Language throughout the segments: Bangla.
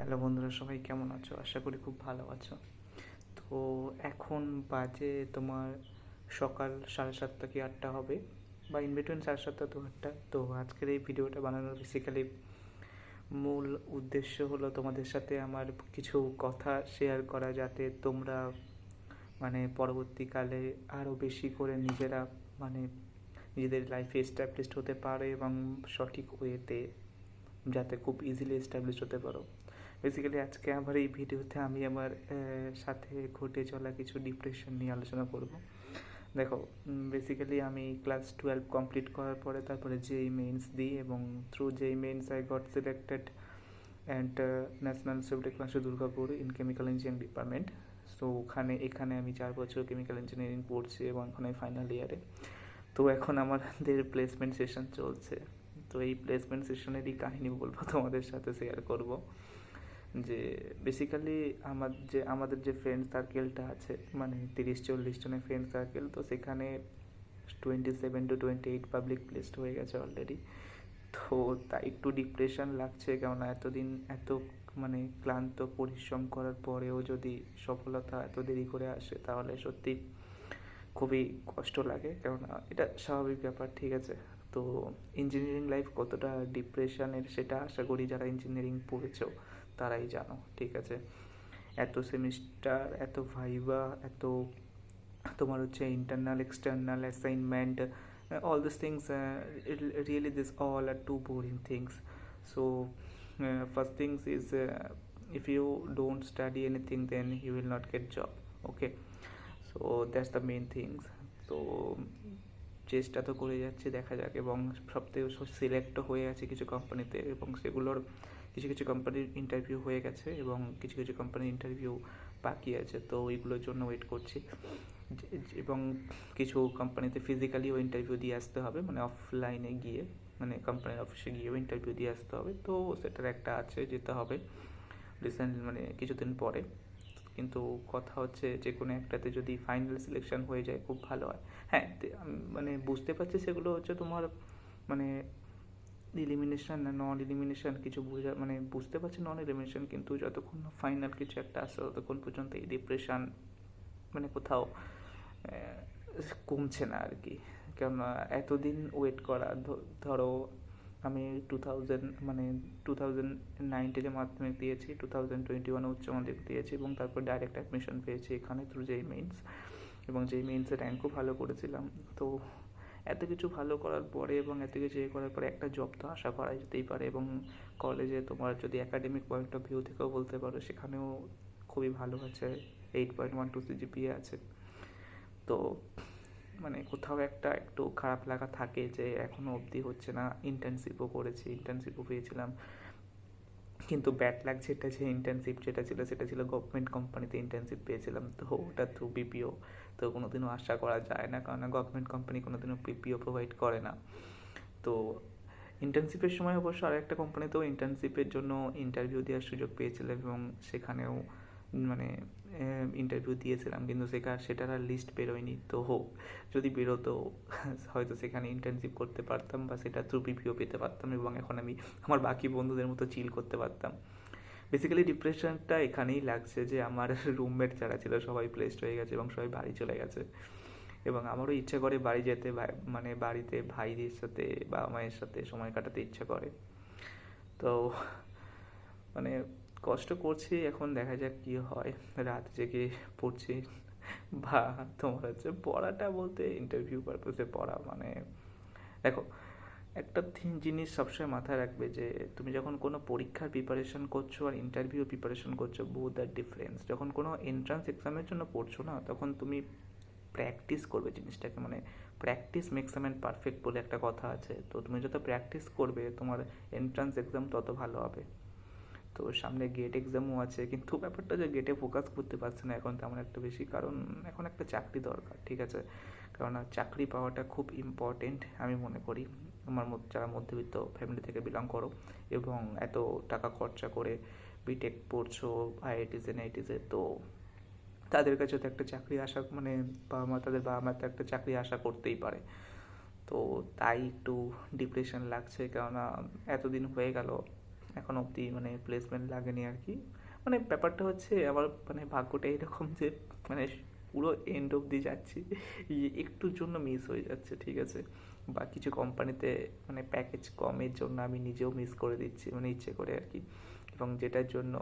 হ্যালো বন্ধুরা, সবাই কেমন আছো? আশা করি খুব ভালো আছো। তো এখন বাজে তোমার সকাল সাড়ে সাতটা কি আটটা হবে? বা ইন বিটুইন সাড়ে সাতটা তো আটটা। তো আজকের এই ভিডিওটা বানানোর বেসিক্যালি মূল উদ্দেশ্য হলো তোমাদের সাথে আমার কিছু কথা শেয়ার করা যাতে তোমরা মানে পরবর্তীকালে আরও বেশি করে নিজেরা মানে নিজেদের লাইফে এস্টাবলিশড হতে পারে এবং সঠিক ওয়েতে যাতে খুব ইজিলি এস্টাবলিশ হতে পারো। বেসিক্যালি আজকে আমার এই ভিডিওতে আমি আমার সাথে ঘটে চলা কিছু ডিপ্রেশন নিয়ে আলোচনা করব। দেখো বেসিক্যালি আমি ক্লাস টুয়েলভ কমপ্লিট করার পরে তারপরে যেই মেইনস দিই এবং থ্রু যেই mains I got selected and national civil ক্লাসে Durgapur in chemical engineering department so ওখানে, এখানে আমি চার বছর কেমিক্যাল ইঞ্জিনিয়ারিং পড়ছি এবং এখন আমি ফাইনাল ইয়ারে তো এখন আমাদের প্লেসমেন্ট সেশন চলছে। তো এই প্লেসমেন্ট সেশনেরই কাহিনী বলব তোমাদের সাথে শেয়ার করব। যে বেসিক্যালি আমার যে, আমাদের যে ফ্রেন্ড সার্কেলটা আছে মানে তিরিশ, চল্লিশ জনের ফ্রেন্ড সার্কেল তো সেখানে twenty seven to twenty eight public placed হয়ে গেছে অলরেডি তো তাই একটু ডিপ্রেশন লাগছে, কেননা এতদিন এত মানে ক্লান্ত, পরিশ্রম করার পরেও যদি সফলতা এত দেরি করে আসে, তাহলে সত্যি খুবই কষ্ট লাগে, কেননা এটা স্বাভাবিক ব্যাপার, ঠিক আছে? তো ইঞ্জিনিয়ারিং লাইফ কতটা ডিপ্রেশনের সেটা আশা করি যারা ইঞ্জিনিয়ারিং পড়েছো তারাই জানো, ঠিক আছে? এত সেমিস্টার এত ভাইবা এত তোমার হচ্ছে internal external assignment all this things really this all are too boring things so first things is if you don't study anything, then you will not get job, okay? So, that's the main things. তো চেষ্টা তো করে যাচ্ছি, দেখা যাক, এবং সব থেকে সিলেক্টও হয়ে আছে কিছু কোম্পানিতে এবং সেগুলোর কিছু কিছু কোম্পানির ইন্টারভিউ হয়ে গেছে এবং কিছু কিছু কোম্পানির ইন্টারভিউ বাকি আছে, তো ওইগুলোর জন্য ওয়েট করছি। এবং কিছু কোম্পানিতে ফিজিক্যালিও ইন্টারভিউ দিয়ে আসতে হবে মানে অফলাইনে গিয়ে মানে কোম্পানির অফিসে গিয়েও ইন্টারভিউ দিয়ে আসতে হবে। তো সেটার একটা আছে, যেতে হবে রিসেন্ট মানে কিছুদিন পরে। কিন্তু কথা হচ্ছে যে, কোনো একটাতে যদি ফাইনাল সিলেকশন হয়ে যায়, খুব ভালো হয়। হ্যাঁ মানে বুঝতে পারছি সেগুলো হচ্ছে তোমার মানে ইলিমিনেশন না নন ইলিমিনেশন কিছু বোঝা মানে বুঝতে পারছি নন ইলিমিনেশন কিন্তু যতক্ষণ না ফাইনাল কিছু একটা আসে, ততক্ষণ পর্যন্ত এই ডিপ্রেশন মানে কোথাও কমছে না আর কি। কেননা এতদিন ওয়েট করা ধরো আমি টু থাউজেন্ড মানে টু থাউজেন্ড নাইনটিনে মাধ্যমিক দিয়েছি টু থাউজেন্ড টোয়েন্টি ওয়ানে উচ্চ মাধ্যমিক দিয়েছি এবং তারপর ডাইরেক্ট অ্যাডমিশন পেয়েছি এখানে থ্রু যেই মেইনস এবং যেই মেইনসের র্যাঙ্কও ভালো করেছিলাম। তো এত কিছু ভালো করার পরে এবং এত কিছু এ করার পরে একটা জব তো আশা করা যেতেই পারে এবং কলেজে তোমার যদি একাডেমিক পয়েন্ট অফ ভিউ থেকেও বলতে পারো, সেখানেও খুবই ভালো আছে। Eight point one two CGPA আছে। তো মানে কোথাও একটা একটু খারাপ লাগা থাকে যে এখনও অবধি হচ্ছে না। ইন্টার্নশিপও করেছি ইন্টার্নশিপও পেয়েছিলাম। কিন্তু ব্যাড লাগছে এটা যে ইন্টার্নশিপ যেটা ছিল, সেটা ছিল গভর্নমেন্ট কোম্পানিতে ইন্টার্নশিপ পেয়েছিলাম। তো ওটা থ্রু বিপিও তো কোনোদিনও আশা করা যায় না। কারণ গভর্নমেন্ট কোম্পানি কোনোদিনও পিপিও প্রোভাইড করে না। তো ইন্টার্নশিপের সময় অবশ্য আরেকটা কোম্পানিতেও ইন্টার্নশিপের জন্য ইন্টারভিউ দেওয়ার সুযোগ পেয়েছিলাম এবং সেখানেও মানে ইন্টারভিউ দিয়েছিলাম, কিন্তু সেখানে, সেটার আর লিস্ট বেরোয়নি। তো হোক, যদি বেরোতো, হয়তো সেখানে ইন্টার্নশিপ করতে পারতাম বা সেটা থ্রু বিপিও পেতে পারতাম এবং এখন আমি আমার বাকি বন্ধুদের মতো চিল করতে পারতাম। বেসিক্যালি ডিপ্রেশনটা এখানেই লাগছে যে, আমার রুমমেট যারা ছিল, সবাই প্লেসড হয়ে গেছে এবং সবাই বাড়ি চলে গেছে। এবং আমারও ইচ্ছা করে বাড়ি যেতে মানে বাড়িতে ভাইদের সাথে বাবা মায়ের সাথে সময় কাটাতে ইচ্ছা করে। তো মানে কষ্ট করছি, এখন দেখা যাক কি হয়। রাত জেগে পড়ছি। বা তোমার হচ্ছে পড়াটা বলতে ইন্টারভিউ পারপোসে পড়া মানে দেখো, একটা থি- জিনিস সবসময় মাথায় রাখবে যে, তুমি যখন কোনো পরীক্ষার প্রিপারেশন করছ আর ইন্টারভিউ প্রিপারেশন করছ বোথ আর ডিফারেন্স যখন কোনো এন্ট্রান্স এক্সামের জন্য পড়ছো না, তখন তুমি প্র্যাকটিস করবে জিনিসটাকে। মানে প্র্যাকটিস মেক্স ম্যান পারফেক্ট বলে একটা কথা আছে। তো তুমি যত প্র্যাকটিস করবে, তোমার এন্ট্রান্স এক্সাম তত ভালো হবে। তো সামনে গেট এক্সামও আছে, কিন্তু ব্যাপারটা যে গেটে ফোকাস করতে পারছে না এখন তেমন একটা বেশি, কারণ এখন একটা চাকরি দরকার, ঠিক আছে? কারণ চাকরি পাওয়াটা খুব ইম্পর্টেন্ট আমি মনে করি, আমার যারা মধ্যবিত্ত ফ্যামিলি থেকে বিলং করো, এবং এত টাকা খরচা করে বিটেক পড়ছো আইআইটিসে নাইটিসে তো তাদের কাছে তো একটা চাকরি আশা মানে বাবা মা, তাদের বাবা মা তো একটা চাকরি আশা করতেই পারে। তো তাই একটু ডিপ্রেশন লাগছে, কেননা এতদিন হয়ে গেল এখন অবধি মানে প্লেসমেন্ট লাগেনি আর কি। মানে ব্যাপারটা হচ্ছে আমার মানে ভাগ্যটা এরকম যে মানে পুরো এন্ড অবধি যাচ্ছি একটুর জন্য মিস হয়ে যাচ্ছে, ঠিক আছে? বা কিছু কোম্পানিতে মানে প্যাকেজ কমের জন্য আমি নিজেও মিস করে দিচ্ছি মানে ইচ্ছে করে আর কি। এবং যেটার জন্য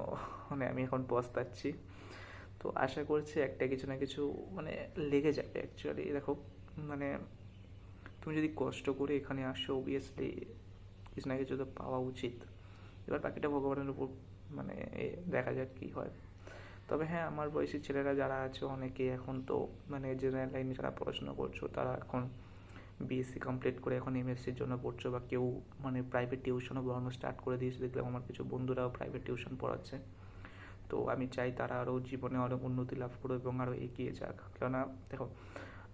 মানে আমি এখন পস্তাচ্ছি। তো আশা করছি একটা কিছু না কিছু মানে লেগে যাবে অ্যাকচুয়ালি দেখো মানে তুমি যদি কষ্ট করে এখানে আসো অবভিয়াসলি কিছু না কিছু তো পাওয়া উচিত। এবার বাকিটা ভগবানের উপর মানে দেখা যাক কী হয়। তবে হ্যাঁ আমার বয়সী ছেলেরা যারা আছে, অনেকে এখন তো মানে জেনারেল লাইনে যারা পড়াশোনা করছ, তারা এখন বিএসসি কমপ্লিট করে এখন এমএসসির জন্য পড়ছো বা কেউ মানে প্রাইভেট টিউশনও পড়ানো স্টার্ট করে দিয়েছে। দেখলাম আমার কিছু বন্ধুরাও প্রাইভেট টিউশন পড়াচ্ছে। তো আমি চাই তারা আরও জীবনে আরও উন্নতি লাভ করুক এবং আরও এগিয়ে যাক। কেননা, দেখো,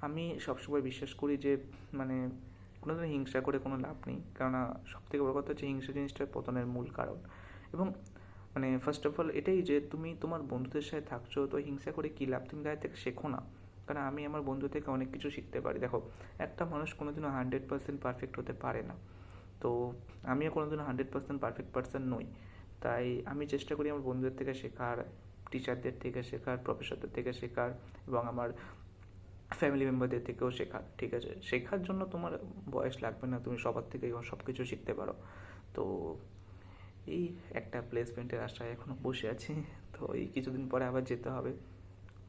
আমি সবসময় বিশ্বাস করি যে মানে কোনো দিন হিংসা করে কোনো লাভ নেই। কেননা সব থেকে বড় কথা হচ্ছে হিংসা জিনিসটার পতনের মূল কারণ। এবং মানে ফার্স্ট অফ অল এটাই যে তুমি তোমার বন্ধুদের সাথে থাকছো, তো হিংসা করে কী লাভ? তুমি তাদের থেকে শেখো না। কারণ আমি আমার বন্ধু থেকে অনেক কিছু শিখতে পারি। দেখো, একটা মানুষ কোনোদিনও হান্ড্রেড পার্সেন্ট পারফেক্ট হতে পারে না। তো আমিও কোনোদিনও হান্ড্রেড পার্সেন্ট পারফেক্ট পার্সন নই। তাই আমি চেষ্টা করি আমার বন্ধুদের থেকে শেখার টিচারদের থেকে শেখার প্রফেসরদের থেকে শেখার এবং আমার ফ্যামিলি মেম্বারদের থেকেও শেখা, ঠিক আছে? শেখার জন্য তোমার বয়স লাগবে না, তুমি সবার থেকে সব কিছু শিখতে পারো। তো এই একটা প্লেসমেন্টের আশায় এখনও বসে আছি। তো এই কিছুদিন পরে আবার যেতে হবে।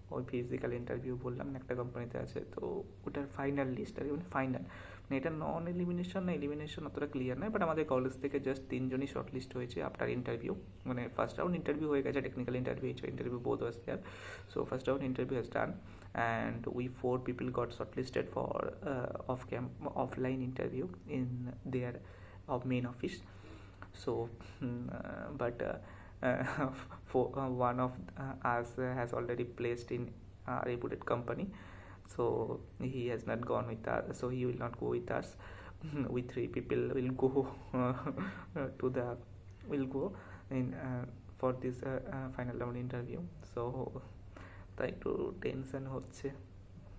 ওই ফিজিক্যাল ইন্টারভিউ বললাম একটা কোম্পানিতে আছে তো ওটার ফাইনাল লিস্ট আর মানে ফাইনাল মানে এটা নন এলিমিনেশন না এলিমিনেশন অতটা ক্লিয়ার নয় বাট আমাদের কলেজ থেকে জাস্ট তিনজনই শর্ট লিস্ট হয়েছে আফটার ইন্টারভিউ মানে ফার্স্ট রাউন্ড ইন্টারভিউ হয়ে গেছে টেকনিক্যাল ইন্টারভিউ হয়েছে interview board was there so first round interview has done and we four people got short listed for off camp offline interview in their of main office so uh, for one of us has already placed in a reputed company so he has not gone with us so he will not go with us we three people will go to the will go in for this final round interview so তাই একটু টেনশন হচ্ছে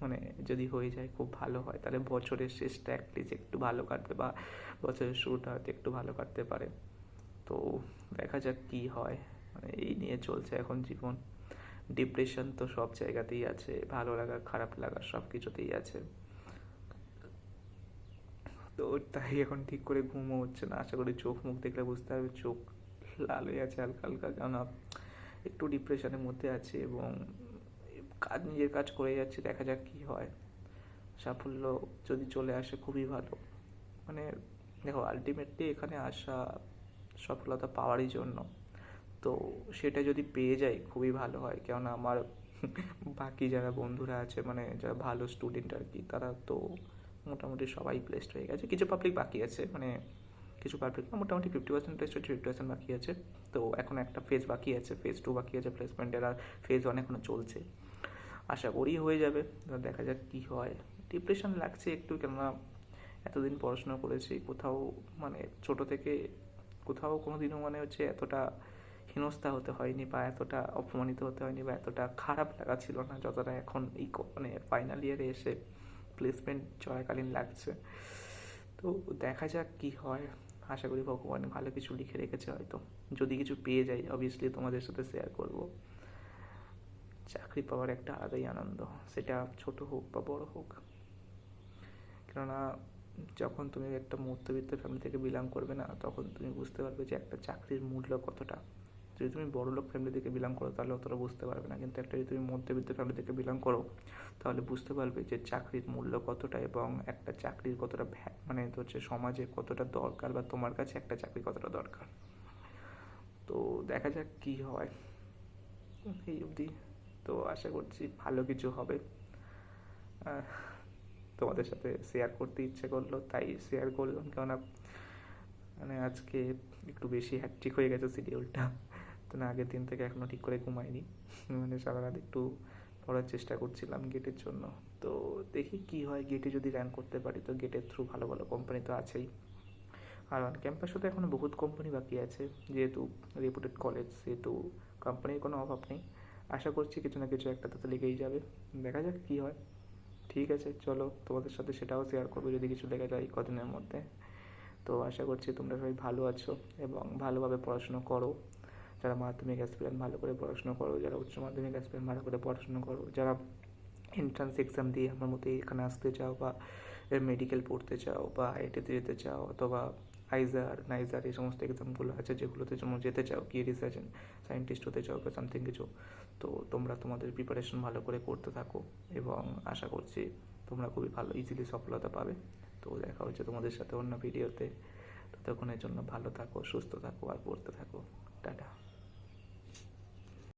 মানে যদি হয়ে যায় খুব ভালো হয় তাহলে বছরের শেষটা অ্যাটলিস্ট একটু ভালো কাটবে বা বছরের শুরুটা হয়তো একটু ভালো কাটতে পারে তো দেখা যাক কী হয়। মানে এই নিয়ে চলছে এখন জীবন। ডিপ্রেশন তো সব জায়গাতেই আছে, ভালো লাগা, খারাপ লাগা সব কিছুতেই আছে। তো তাই এখন ঠিক করে ঘুমও হচ্ছে না। আশা করি চোখ মুখ দেখলে বুঝতে হবে চোখ লাল হয়ে আছে হালকা হালকা কেননা একটু ডিপ্রেশনের মধ্যে আছে এবং কাজ, নিজের কাজ করে যাচ্ছে, দেখা যাক কী হয়। সাফল্য যদি চলে আসে, খুবই ভালো। মানে দেখো আলটিমেটলি এখানে আসা সফলতা পাওয়ারই জন্য। তো সেটা যদি পেয়ে যাই খুবই ভালো হয়। কেননা আমার বাকি যারা বন্ধুরা আছে মানে যারা ভালো স্টুডেন্ট আর কি, তারা তো মোটামুটি সবাই প্লেসড হয়ে গেছে। কিছু পাবলিক বাকি আছে মানে কিছু পাবলিক মোটামুটি ফিফটি পার্সেন্ট প্লেসড হচ্ছে ফিফটি পার্সেন্ট বাকি আছে। তো এখন একটা ফেজ বাকি আছে ফেজ টু বাকি আছে প্লেসমেন্টের আর ফেজ ওয়ান এখনও চলছে। আশা করি হয়ে যাবে দেখা যাক কী হয়। ডিপ্রেশন লাগছে একটু, কেননা এতদিন পড়াশোনা করেছি, কোথাও মানে ছোট থেকে কোথাও কোনো দিনও মানে হচ্ছে এতটা হেনস্থা হতে হয়নি বা এতটা অপমানিত হতে হয়নি বা এতটা খারাপ লাগা ছিল না যতটা এখন এই মানে ফাইনাল ইয়ারে এসে প্লেসমেন্ট চলাকালীন লাগছে। তো দেখা যাক কি হয়। আশা করি ভগবান ভালো কিছু লিখে রেখেছে হয়তো। যদি কিছু পেয়ে যাই অবভিয়াসলি তোমাদের সাথে শেয়ার করব। চাকরি পাওয়ার একটা আলাদাই আনন্দ, সেটা ছোট হোক বা বড় হোক। কেননা যখন তুমি একটা মধ্যবিত্ত ফ্যামিলি থেকে বিলং করবে না, তখন তুমি বুঝতে পারবে যে একটা চাকরির মূল্য কতটা। যদি তুমি বড়লোক ফ্যামিলি থেকে বিলং করো, তাহলে অতটা বুঝতে পারবে না। কিন্তু একটা যদি তুমি মধ্যবিত্ত ফ্যামিলি থেকে বিলং করো, তাহলে বুঝতে পারবে যে চাকরির মূল্য কতটা এবং একটা চাকরির কতটা মানে হচ্ছে সমাজে কতটা দরকার বা তোমার কাছে একটা চাকরি কতটা দরকার। তো দেখা যাক কি হয় এই অবধি। তো আশা করছি ভালো কিছু হবে। তোমাদের সাথে শেয়ার করতে ইচ্ছে করল, তাই শেয়ার করলাম। কেননা মানে আজকে একটু বেশি হ্যাট্রিক হয়ে গেছে শিডিউলটা তো না, আগের দিন থেকে এখনও ঠিক করে ঘুমাইনি। মানে সারা রাত একটু পড়ার চেষ্টা করছিলাম গেটের জন্য। তো দেখি কি হয় গেটে যদি র্যাঙ্ক করতে পারি, তো গেটের থ্রু ভালো ভালো কোম্পানি তো আছেই। আর অন ক্যাম্পাসে তো এখনও বহুত কোম্পানি বাকি আছে। যেহেতু রেপুটেড কলেজ সেহেতু কোম্পানির কোনো অভাব নেই। আশা করছি কিছু না কিছু একটা তাতে লেগেই যাবে। দেখা যাক কী হয়। ঠিক আছে, চলো তোমাদের সাথে সেটাও শেয়ার করব যদি কিছু লেগে যায় কদিনের মধ্যে। তো আশা করছি তোমরা সবাই ভালো আছো এবং ভালোভাবে পড়াশুনো করো। যারা মাধ্যমিক অ্যাসপিরেন্ট ভালো করে পড়াশুনো করো। যারা উচ্চ মাধ্যমিক অ্যাসপিরেন্ট ভালো করে পড়াশুনো করো। যারা এন্ট্রান্স এক্সাম দিয়ে আমার মতো এখানে আসতে চাও বা মেডিকেল পড়তে চাও বা আইআইটিতে যেতে চাও অথবা আইজার নাইজার এই সমস্ত এক্সামগুলো আছে যেগুলোতে তোমরা যেতে চাও কি রিসার্চ সায়েন্টিস্ট হতে চাও বা সামথিং কিছু। তো তোমরা তোমাদের প্রিপারেশন ভালো করে করতে থাকো এবং আশা করছি তোমরা খুবই ভালো ইজিলি সফলতা পাবে। তো দেখা হচ্ছে তোমাদের সাথে অন্য ভিডিওতে ততক্ষণের জন্য ভালো থাকো, সুস্থ থাকো আর পড়তে থাকো। টাটা।